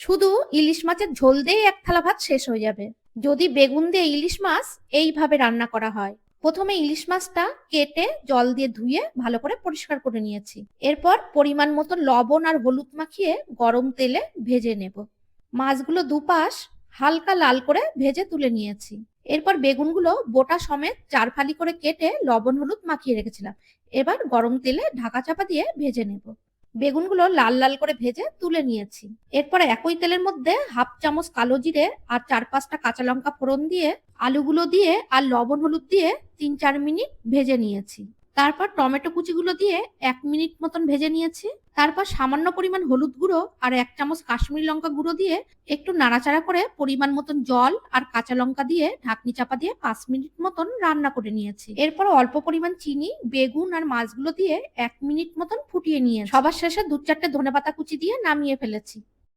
শুধু ইলিশ মাছের ঝোল দিয়ে এক থালা ভাত শেষ হয়ে যাবে। যদি বেগুন দিয়ে ইলিশ মাছ, এইভাবে রান্না করা হয়। প্রথমে ইলিশ মাছটা কেটে জল দিয়ে ধুয়ে ভালো করে পরিষ্কার করে নিয়েছি। এরপর পরিমাণ মতো লবণ আর হলুদ মাখিয়ে গরম তেলে ভেজে নেব। মাছগুলো দুপাশ হালকা লাল করে ভেজে তুলে নিয়েছি। এরপর বেগুনগুলো বোটা সমেত চার ফালি করে কেটে লবণ হলুদ মাখিয়ে রেখেছিলাম। এবার গরম তেলে ঢাকা চাপা দিয়ে ভেজে নেব। বেগুনগুলো লাল লাল করে ভেজে তুলে নিয়েছি। এরপর একই তেলের মধ্যে হাফ চামচ কালো জিরে আর চার পাঁচটা কাঁচা লঙ্কা ফোড়ন দিয়ে, আলুগুলো দিয়ে আর লবণ হলুদ দিয়ে তিন চার মিনিট ভেজে নিয়েছি। তারপর টমেটো কুচিগুলো দিয়ে এক মিনিট মতন ভেজে নিয়েছি। তারপর সামান্য পরিমাণ হলুদ গুঁড়ো আর এক চামচ কাশ্মীরি লঙ্কা গুঁড়ো দিয়ে একটু নাড়াচাড়া করে পরিমাণ মতন জল আর কাঁচা লঙ্কা দিয়ে ঢাকনি চাপা দিয়ে পাঁচ মিনিট মতন রান্না করে নিয়েছি। এরপর অল্প পরিমাণ চিনি, বেগুন আর মাছগুলো দিয়ে এক মিনিট মতন ফুটিয়ে নিয়ে সবার শেষে দু চারটে ধনে পাতা কুচি দিয়ে নামিয়ে ফেলেছি।